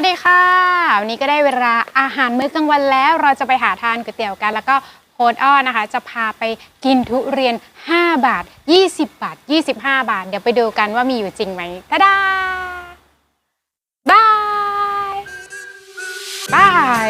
วัสดีค่ะ วันนี้ก็ได้เวลาอาหารมื้อกลางวันแล้ว เราจะไปหาทานก๋วยเตี๋ยวกัน แล้วก็โค้ดอ้อนะคะ จะพาไปกินทุเรียน 5 บาท 20 บาท 25 บาท เดี๋ยวไปดูกันว่ามีอยู่จริงไหมตาดาบายบาย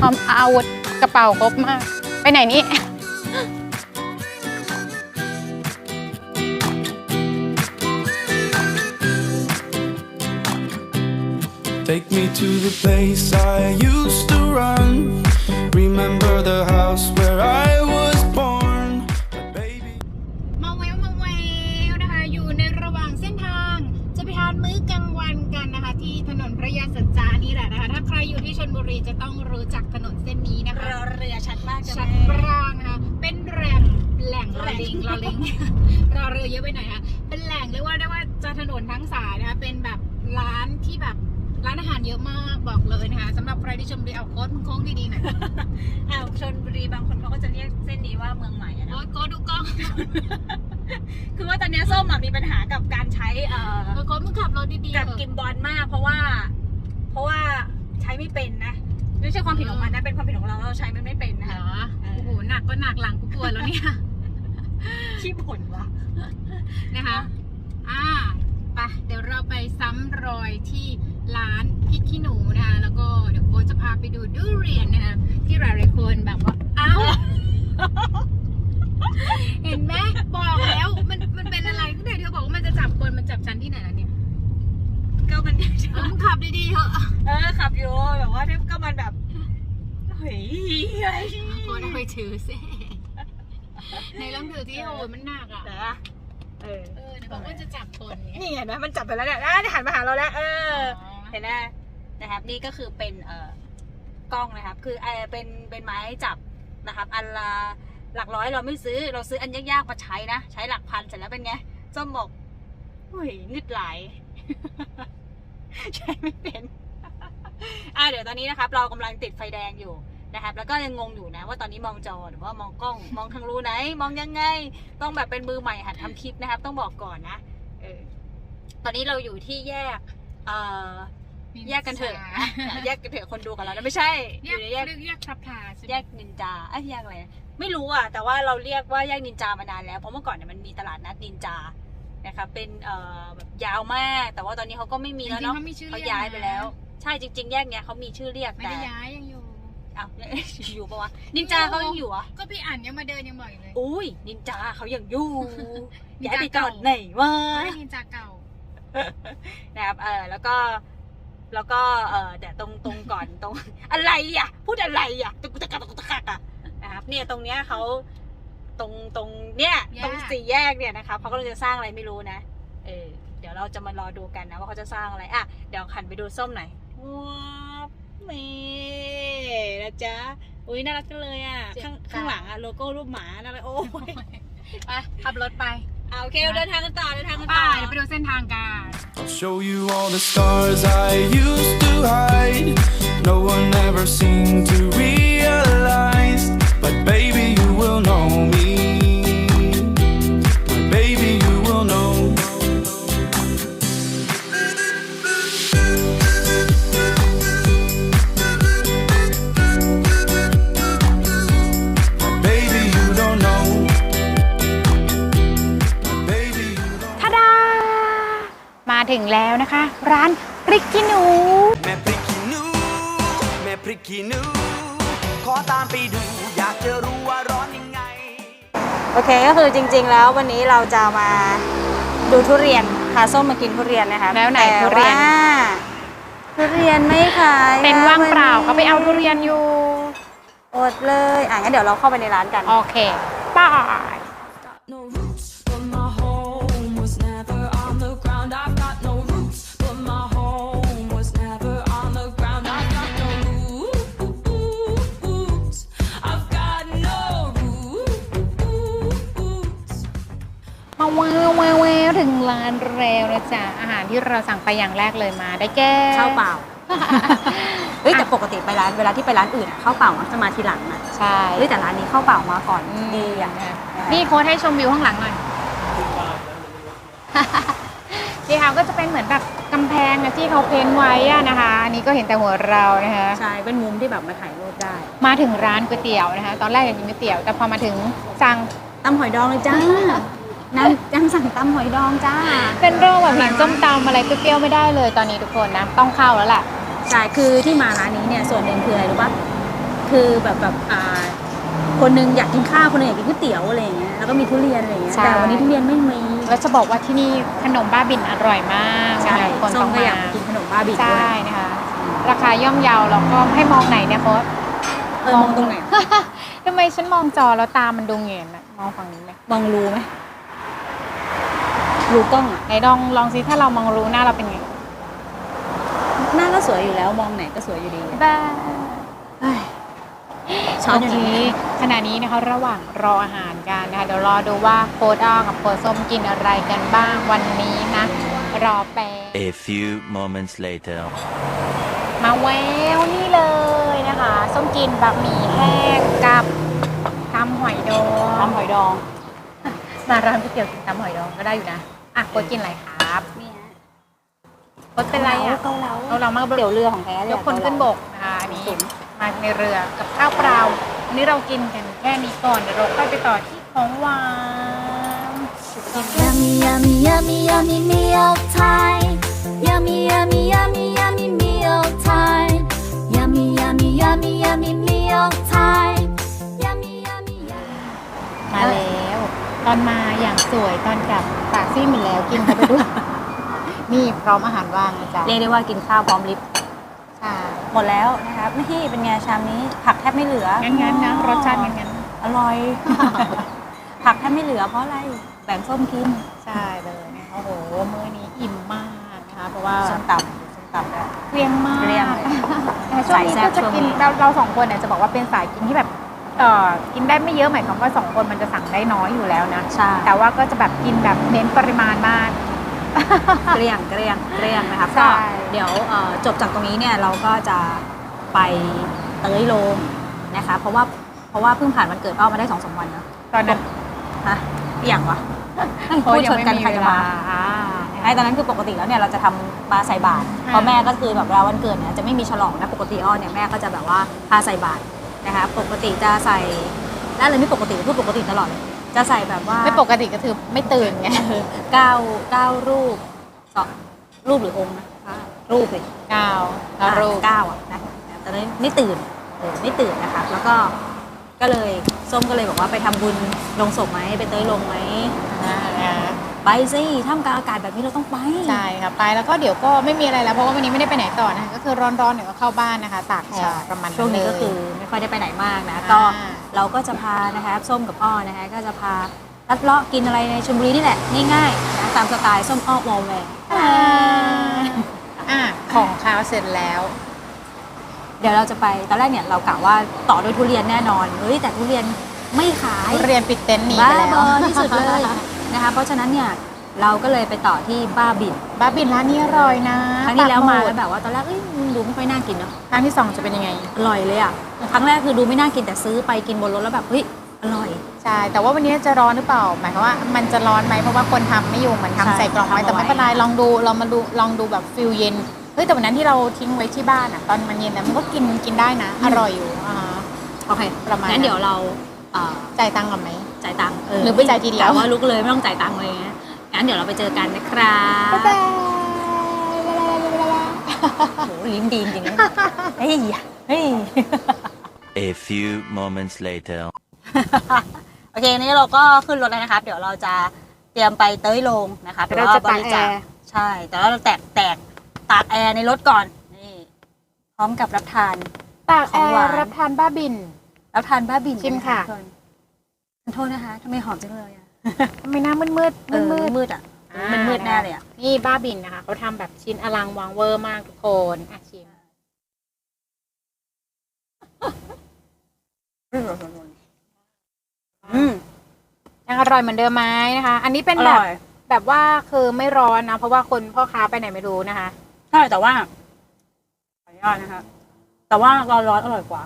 พร้อมอาวุธกระเป๋าครบมาก ไปไหนนี่ Take me to the place I used to run. Remember the house where I was born. My baby. มาแววมาแววนะคะ อยู่ในระหว่างเส้นทาง จะไปทานมื้อกลางวันกันนะคะ ที่ถนนพระยาสัจจานี่แหละนะคะ ถ้าใครอยู่ที่ชลบุรีจะต้องรู้จักถนนเส้นนี้นะคะ รอเรือชัดมากจ้ะชัดแม่ปรางนะคะเป็นแหล่งแหล่งรอลิงรอลิง รอเรือเยอะไปหน่อยค่ะเป็นแหล่งเรียกว่าได้ว่าจะถนนทั้งสายนะคะเป็นแบบร้านที่แบบ ร้านอาหารเยอะมากบอกเลยนะคะสำหรับใครที่ชมบุรีเอาโค้ดมึงโค้งดีๆหน่อยอ้าวชนบุรีบางคนเขาก็จะเรียกเส้นนี้ว่าเมืองใหม่อะนะโค้ดโค้ดดูกล้องคือว่าตอนเนี้ยส้มอะมีปัญหากับการใช้เอ่อ เออโค้ดมึงขับรถดีๆกับเถอะ กิมบอลมากเพราะว่า เพราะว่าใช้ไม่เป็นนะไม่ใช่ความผิดของมันนะเป็นความผิดของเราเราใช้มันไม่เป็นนะเหรคะอโอ้โหหนักก็หนักหลังกูปวดแล้วเนี่ยขี้บ่นว่ะนะคะ อ่าไปเดี๋ยวเราไปซ้ำรอยที่ ร้านพริกขี้หนูนะคะแล้วก็เดี๋ยวโค้ชจะพาไปดูดูเรียนนะคะที่หลายๆคนแบบว่าอ้าวเห็นไหมบอกแล้วมันมันเป็นอะไรตั้งแต่เธอบอกว่ามันจะจับคนมันจับฉันที่ไหนล่ะเนี่ยก็มันเออมึงขับดีๆเถอะเออขับอยู่แบบว่าก็มันแบบเฮ้ยโค้ชเอาไปถือสิในลองถือที่โอ้ยมันหนักอะแต่ว่าเออเออเดี๋ยวบอกว่าจะจับคนไงนี่เห็นไหมมันจับไปแล้วเนี่ยอะหันมาหาเราแล้วเออ เห็นไหมนะครับนี่ก็คือเป็นเอ่อกล้องนะครับ คือเออเป็นเป็นไม้จับนะครับ อันละหลักร้อยเราไม่ซื้อเราซื้ออันยากๆมาใช้นะ ใช้หลักพันเสร็จแล้วเป็นไงส้มบอกเฮ้ยงึดไหลายใช้ไม่เป็นอะเดี๋ยวตอนนี้นะครับ เรากำลังติดไฟแดงอยู่นะครับ แล้วก็ยังงงอยู่นะว่าตอนนี้มองจอหรือว่ามองกล้องมองทางรูไหน มองยังไง ต้องแบบเป็นมือใหม่หัดทำคลิปนะครับ ต้องบอกก่อนนะเออตอนนี้เราอยู่ที่แยกเอ่อ แยกกันเถอะนะแยกกันเถอะคนดูกับเรานะไม่ใช่แยอกยู่ในแยกเรียกแยกทับพลาใช่ไหมแยกนินจาเอ้ยแยกอะไรนะไม่รู้อะ แต่ว่าเราเรียกว่าแยกนินจามานานแล้วเพราะเมื่อก่อนเนี่ยมันมีตลาดนัดนินจานะคะเป็นเอ่อแบบยาวมาก แต่ว่าตอนนี้เขาก็ไม่มีแล้วเนาะจริงๆเขามีชื่อเขาเรียกย้ายไปแล้วนะใช่จริง ๆ แยกเนี้ยเขามีชื่อเรียกไม่แต่ได้ย้ายยังอยู่อ้าวอยู่ปะวะนินจาเขายังอยู่เหรอะก็พี่อ่านยังมาเดินยังบอกอยู่เลยอุ้ยนินจาเขายังอยู่นินจาย้ายไปก่อนไหนวะไม่นินจาเก่านะครับเออแล้วก็ แล้วก็เออเดี๋ยวตรงตรงก่อนตรง อะไรอะ พูดอะไรอะตะกุตะกักตะกุตะกักอะนะครับเนี่ยตรงเนี้ยเขาตรงตรงเนี่ยแยกตรงสี่แยกเนี่ยนะครับเขากำลังจะสร้างอะไรไม่รู้นะ เออเดี๋ยวเราจะมารอดูกันนะว่าเขาจะสร้างอะไรอะเดี๋ยวขันไปดูส้มหน่อยว้าวเมนะจ๊ะอุ้ยน่ารักจังเลยอะข้างข้างหลังอะโลโก้รูปหมาน่ารักโอ้ยไปขับรถไปอะ โอเคเราเดินทางกันต่อ เดินทางกัน ไป ต่อ เดี๋ยวไปดูเส้นทางกัน I'll show you all the stars I used to hide. No one ever seemed to realize. But baby, you will know me. แล้วนะคะ ร้านพริกขี้หนู แม่พริกขี้หนู แม่พริกขี้หนู ขอตามไปดู อยากจะรู้ว่าร้อนยังไง โอเคก็คือจริง ๆ แล้ววันนี้เราจะมาดูทุเรียนพาส้มมากินทุเรียนนะคะแล้วไหนต่ทุเรียนว่าทุเรียนไม่ขายเป็นว่างเปล่าวันนี้เขาไปเอาทุเรียนอยู่ อดเลย อะงั้นเดี๋ยวเราเข้าไปในร้านกัน โอเคป้าย no มาแววแววแววถึงร้านแล้วนะจ๊ะอาหารที่เราสั่งไปอย่างแรกเลยมา ได้แก่ข้าวเปล่าเฮ้ยแต่ปกติไปร้านเวลาที่ไปร้านอื่นอะข้าวเปล่ามักจะมาทีหลังนะใช่เฮ้ยแต่ร้านนี้ข้าวเปล่ามาก่อนดีอะนี่โค้ดให้ชมวิวข้างหลังหน่อย นี่ค่ะก็จะเป็นเหมือนแบบกำแพงอะที่เขาเพ้นท์ไว้อะนะคะอันนี้ก็เห็นแต่หัวเรานะคะ ใช่เป็นมุมที่แบบมาถ่ายรูปได้มาถึงร้านก๋วยเตี๋ยวนะคะ ตอนแรกอยากกินก๋วยเตี๋ยว แต่พอมาถึงสั่งตำหอยดองเลยจ้า นั่งยังสั่งตำหอยดองจ้า เป็นโรคแบบเห็นส้มตำอะไรเปรี้ยวๆไม่ได้เลยตอนนี้ทุกคนนะต้องเข้าแล้วล่ะใช่คือที่มาร้านนี้เนี่ยส่วนหนึ่งคืออะไรรู้ปะคือแบบแบบอ่าคนหนึงอยากกินข้าวคนหนึงอยากกินก๋วยเตี๋ยวอะไรอย่างเงี้ยแล้วก็มีทุเรียนอะไรอย่างเงี้ยใช่ แต่วันนี้ทุเรียนไม่มีแล้วจะบอกว่าที่นี่ขนมบ้าบินอร่อยมากใช่นะคะคนส้ต้มองก็มาอยากกินขนมบ้าบินด้ใช่วยนะคะราคาย่อมเยาแล้วก็ให้มองไหนเนี่ยโค้ช เออมองตรงไหน ทำไมฉันมองจอแล้วตามันดูเหงียนอะมองฝั่งนี้ไหมมองรูไหม รูกล้องอะไหนลองลองซิถ้าเรามองรู้หน้าเราเป็นไง หน้าก็สวยอยู่แล้วมองไหนก็สวยอยู่ดีบ้าช้อนโออยู่เคไหนขณะนี้นะคะระหว่างรออาหารกันนะคะเดี๋ยวรอดูว่าโค้ดอ้อกับโค้ดส้มกินอะไรกันบ้างวันนี้นะ รอแป๊บ A few moments later. มาแววนี่เลยนะคะ ส้มกินบะหมี่แห้งกับตำหอยดองตำหอยดอง มาร้านก๋วยเตี๋ยวกินตำหอยดองก็ได้อยู่นะ อะโค้ดกินอะไรครับนี่ฮะโค้ดเป็นไรอะเกาเหลาเราเรามาเดี๋ยวเรือของแท้ยกคนขึ้นบกนะคะอันนี้มาในเรือกับข้าวเปล่าอันนี้เรากินกันแค่นี้ก่อนเดี๋ยวเราค่อยไปต่อที่ของหวาน Yummy, yummy, yummy, yummy meal time. Yummy, yummy, yummy, yummy meal time. Yummy, yummy, yummy, yummy meal อนมาอย่างสวยตอนกลับปากซีดหมดแล้วกินเข้าไปด้วย นี่พร้อมอาหารว่างนะจ๊ะเรียกได้ว่ากินข้าวพร้อมลิฟต์ใช่หมดแล้วนะครับนี่เป็นไงชามนี้ ผักแทบไม่เหลืองั้นงั้นๆนะรสชาติงั้นงั้นอร่อย ผักแทบไม่เหลือเพราะอะไรแบ่งส้มกินๆใช่เลยนะคะโอ้โหมื้อนี้อิ่มมากนะคะเพราะว่าส้มตำส้มตำด้วยเกรียงมากเกรียงเลย แต่ช่วงนี้สายแซ่ก็บจะช่วงกินนี้เราเราสองคนเนี่ยจะบอกว่าเป็นสายกินที่แบบ เอ่อกินได้ไม่เยอะหมายความว่าสองคนมันจะสั่งได้น้อยอยู่แล้วนะ ใช่ แต่ว่าก็จะแบบกินแบบเน้นปริมาณมาก เกลี้ยงเกลี้ยงเกลี้ยงนะครับใช่ ก็เดี๋ยวเอ่อจบจากตรงนี้เนี่ยเราก็จะไปเตยโลมนะคะ เพราะว่าเพราะว่าเพิ่งผ่านวันเกิดอ้อมาได้สองสามวันเนอะตอนนั้นฮะอหย่างวะโอ้พูดยัชงนไม่กันมีใครเวจะลามา อ่าไอ้ตอนนั้นคือปกติแล้วเนี่ยเราจะทำมาใส่บาตรค่ะเพราะแม่ก็คือแบบเวลาวันเกิดเนี่ยจะไม่มีฉลองนะปกติอ้อเนี่ยแม่ก็จะแบบว่าพาใส่บาตร นะคะปกติจะใส่แล้วเลยไม่ปกติพูดปกติตลอดเลยจะใส่แบบว่าไม่ปกติก็คือไม่ตื่นไงเก้าเก้ารูปสองรูปหรือองค์นะรูปเลยก้าวแล้วรูปเก้าอะนะแต่ตอนนี้ไม่ตื่นเออไม่ตื่นนะคะแล้วก็ก็เลยส้มก็เลยบอกว่าไปทำบุญลงศพไหมไปเตยลงไหมอ่านะคะ ไปสิท่ามกลางอากาศแบบนี้เราต้องไป ใช่ค่ะไปแล้วก็เดี๋ยวก็ไม่มีอะไรแล้ว เพราะว่าวันนี้ไม่ได้ไปไหนต่อนะคะก็คือร้อนๆเดี๋ยวก็เข้าบ้านนะคะตากแอใช่ร์ประมาณช่วงนี้เลยก็คือไม่ค่อยได้ไปไหนมากนะอ่าก็เราก็จะพานะคะส้มกับอ้อนะคะก็จะพาลัดเลาะกินอะไรในชลบุรีนี่แหละง่ายๆนะตามสไตล์ส้มอ้อวอลแวร์อ่าอะของข้าวเสร็จแล้ว เดี๋ยวเราจะไปตอนแรกเนี่ยเรากะว่าต่อด้วยทุเรียนแน่นอนเฮ้ยแต่ทุเรียนไม่ขายเรียนปิดเต็นท์หนีบ้าไปแล้วบอที่สุดเลย นะคะ เพราะฉะนั้นเนี่ยเราก็เลยไปต่อที่บ้าบินบ้าบินร้านนี้อร่อยนะครั้งที่แล้วมาปักหแล้วดแบบว่าตอนแรกเอ้ยมันดูไม่ค่อยน่ากินเนาะครั้งที่สองจะเป็นยังไงอร่อยเลยอะครั้งแรกคือดูไม่น่ากินแต่ซื้อไปกินบนรถแล้วแบบเฮ้ยอร่อยใช่แต่ว่าวันนี้จะร้อนหรือเปล่า หมายความว่ามันจะร้อนไหมเพราะว่าคนทำไม่อยู่เหมือนใช่ทำใส่กล่องไว้ทำเอาแต่ไม่เป็นไรไว้ลองดูเรามาดูลองดูแบบฟิลเย็นเฮ้ยแต่วันนั้นที่เราทิ้งไว้ที่บ้านอะตอนมันเย็นนะมันก็กินกินได้นะ อร่อยอยู่อ่าฮะโอเคประมาณงั้นเดี๋ยวเราเอ่อ จ่ายตังค์ก่อนไหมจ่ายตังค์เหรือไปจ่ายทีเดียวกะว่าลุกเลยไม่ต้องจ่ายตังค์เลยงั้นงั้นเดี๋ยวเราไปเจอกันนะครับบ๊ายบายโหลิ้นดีจริงๆนะเฮ้ยเฮ้ย A few moments later. โอเคนี้เราก็ขึ้นรถแล้วนะครับ เดี๋ยวเราจะเตรียมไปเต้ยโลงนะครับเดี๋ยวเราจะบริจาคตากแอร์ใช่ แต่ว่าเราแตกแตกตากแอร์ในรถก่อนนี่พร้อมกับรับทานตากขแอองหวานร์รับทานบ้าบิน รับทานบ้าบินชิมค่ะทุกนขอโทษนะคะทำไมหอมจังเลยอะทำไมหน้ามืดมืดเออมืดมืดอะๆมันมืดแน่เลยอะนี่บ้าบินนะคะเขาทำแบบชิ้นอลังวางเวอร์มากทุกคนอะชิมอืมยังอร่อยเหมือนเดิมไหมนะคะ อันนี้เป็นอแบบร่อยแบบว่าคือไม่ร้อนนะเพราะว่าคนพ่อค้าไปไหนไม่รู้นะคะ ใช่แต่ว่าขออนุญาตนะคะ แต่ว่าร้อนร้อนๆอร่อยกว่า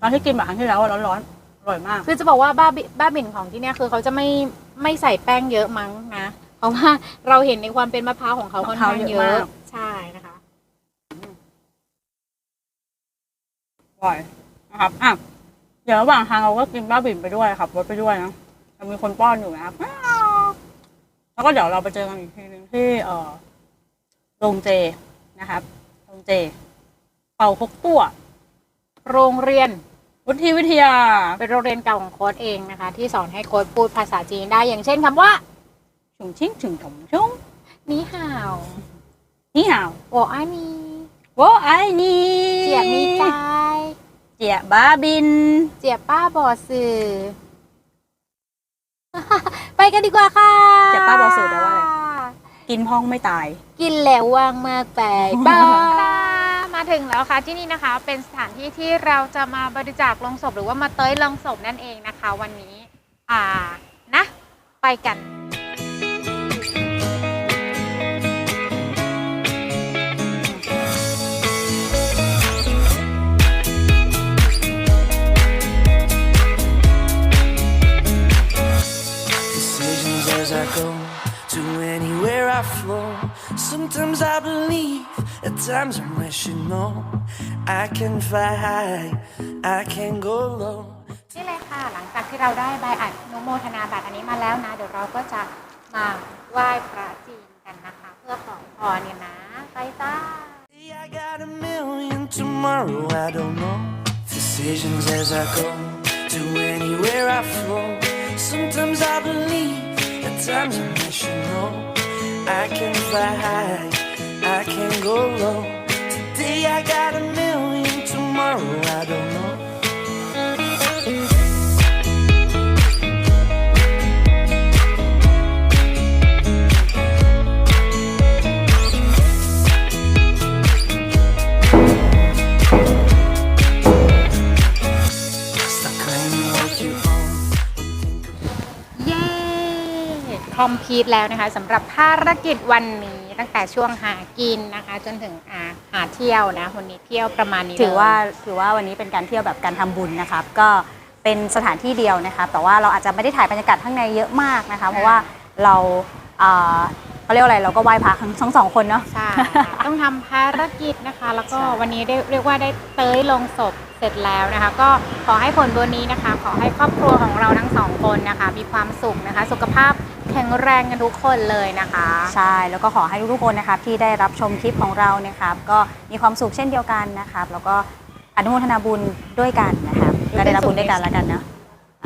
ตอนที่กินแบบครั้งที่แล้วอะร้อนๆอร่อยมาก คือจะบอกว่าบ้าบิบ้าบิ่นของที่เนี่ยคือเขาจะไม่ไม่ใส่แป้งเยอะมั้งนะ เพราะว่าเราเห็นในความเป็นมะพร้าวของเขาค่อนข้างเยาวเยอะใช่นะคะ อร่อยนะครับอะเดี๋ยวระหว่างทางเราก็กินบ้าบิ่นไปด้วยครับรถไปด้วยนะจะมีคนป้อนอยู่นะครับแล้วก็เดี๋ยวเราไปเจอกันอีกทีหนึ่งที่เอ่อโรงเจนะครับโรงเจ เป่าคกตัว โรงเรียนวุฒิวิทยา เป็นโรงเรียนเก่าของโค้ดเองนะคะ ที่สอนให้โค้ดพูดภาษาจีนได้อย่างเช่นคำว่าฉุงชิงฉุงถมชุงนี่ห่าวนี่ห่าวโออานีโวไอนี่เจียมีใจเจียบ้าบิน เจียป้าบอสื่อ ไปกันดีกว่าค่ะเจียป้าบอสื่อแปลว่าอะไรกินพ้องไม่ตาย กินแล้วว่างมากไปบ้า มาถึงแล้วค่ะที่นี่นะคะเป็นสถานที่ที่เราจะมาบริจาคลงศพหรือว่ามาเต้ยลงศพนั่นเองนะคะ วันนี้ อ่านะ ไปกัน rational. I can fly high, I can go low. นี่เลยค่ะ หลังจากที่เราได้ใบอนุโมทนาบัตรอันนี้มาแล้วนะ เดี๋ยวเราก็จะมาไหว้พระจีนกันนะคะ เพื่อขอพรเนี่ยนะ ไปจ้า I got a million tomorrow, I don't know. Decisions as I go to anywhere I flow. Sometimes I believe, at times I'm rational. I can fly high, I can go low. Today I got a million, tomorrow I don't know. Stuck in what you เย้ คอมพลีทแล้วนะคะสำหรับภารกิจวันนี้ ตั้งแต่ช่วงหากินนะคะ จนถึงอาหาเที่ยวนะวันนี้เที่ยวประมาณนี้ถือว่าเลยถือว่าวันนี้เป็นการเที่ยวแบบการทำบุญนะครับ ก็เป็นสถานที่เดียวนะครับแต่ว่าเราอาจจะไม่ได้ถ่ายบรรยากาศข้างในเยอะมากนะคะ เพราะว่าเราเอ่อเขาเรียกว่าอะไรเราก็ไหว้พระทั้งทั้งสองคนเนาะ ใช่ค่ะต้องทำภารกิจนะคะ แล้วก็วันนี้ได้เรียกว่าได้เต้ยลงศพเสร็จแล้วนะคะ ก็ขอให้ผลบุญนี้นะคะ ขอให้ครอบครัวของเราทั้งสองคนนะคะ มีความสุขนะคะ สุขภาพแข็งแรงกันทุกคนเลยนะคะ ใช่ แล้วก็ขอให้ทุกๆคนนะครับที่ได้รับชมคลิปของเรานะครับ ก็มีความสุขเช่นเดียวกันนะครับ แล้วก็อนุโมทนาบุญด้วยกันนะครับก็ได้รับบุญด้วยกันแล้วกันเนาะ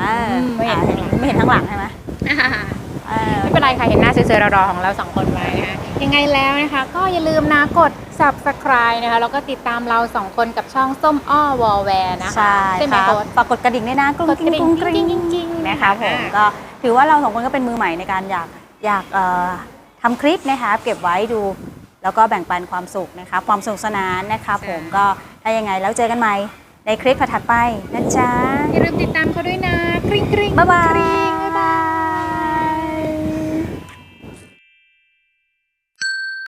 อ่าอืมไม่เห็นอ่าไม่เห็นข้างหลังใช่ไหมเออไม่เป็นไรค่ะเห็นหน้าสวยๆรอๆของเราสองคนไว้นะคะยังไงแล้วนะคะ ก็อย่าลืมนะกด subscribe นะคะแล้วก็ติดตามเราสองคนกับช่องส้มอ้อวอลแวร์นะคะใช่ใช่ไหมครับโค้ชฝากกดกระดิ่งด้วยนะกรุ้งกดกกระดิ่ริ้งงกรุ้งกริ้งจริงๆนะคะผมอ่าก็ ถือว่าเราสองคนก็เป็นมือใหม่ในการอยากอยากเอ่อทำคลิปนะคะเก็บไว้ดู แล้วก็แบ่งปันความสุขนะคะความสนุกสนานนะคะผมก็ถ้ายังไงแล้วเจอกันใหม่ในคลิปถัดๆไปนะจ๊ะอย่าลืมติดตามเขาด้วยนะกริ๊งกริ๊งบ๊ายบายกริ๊ง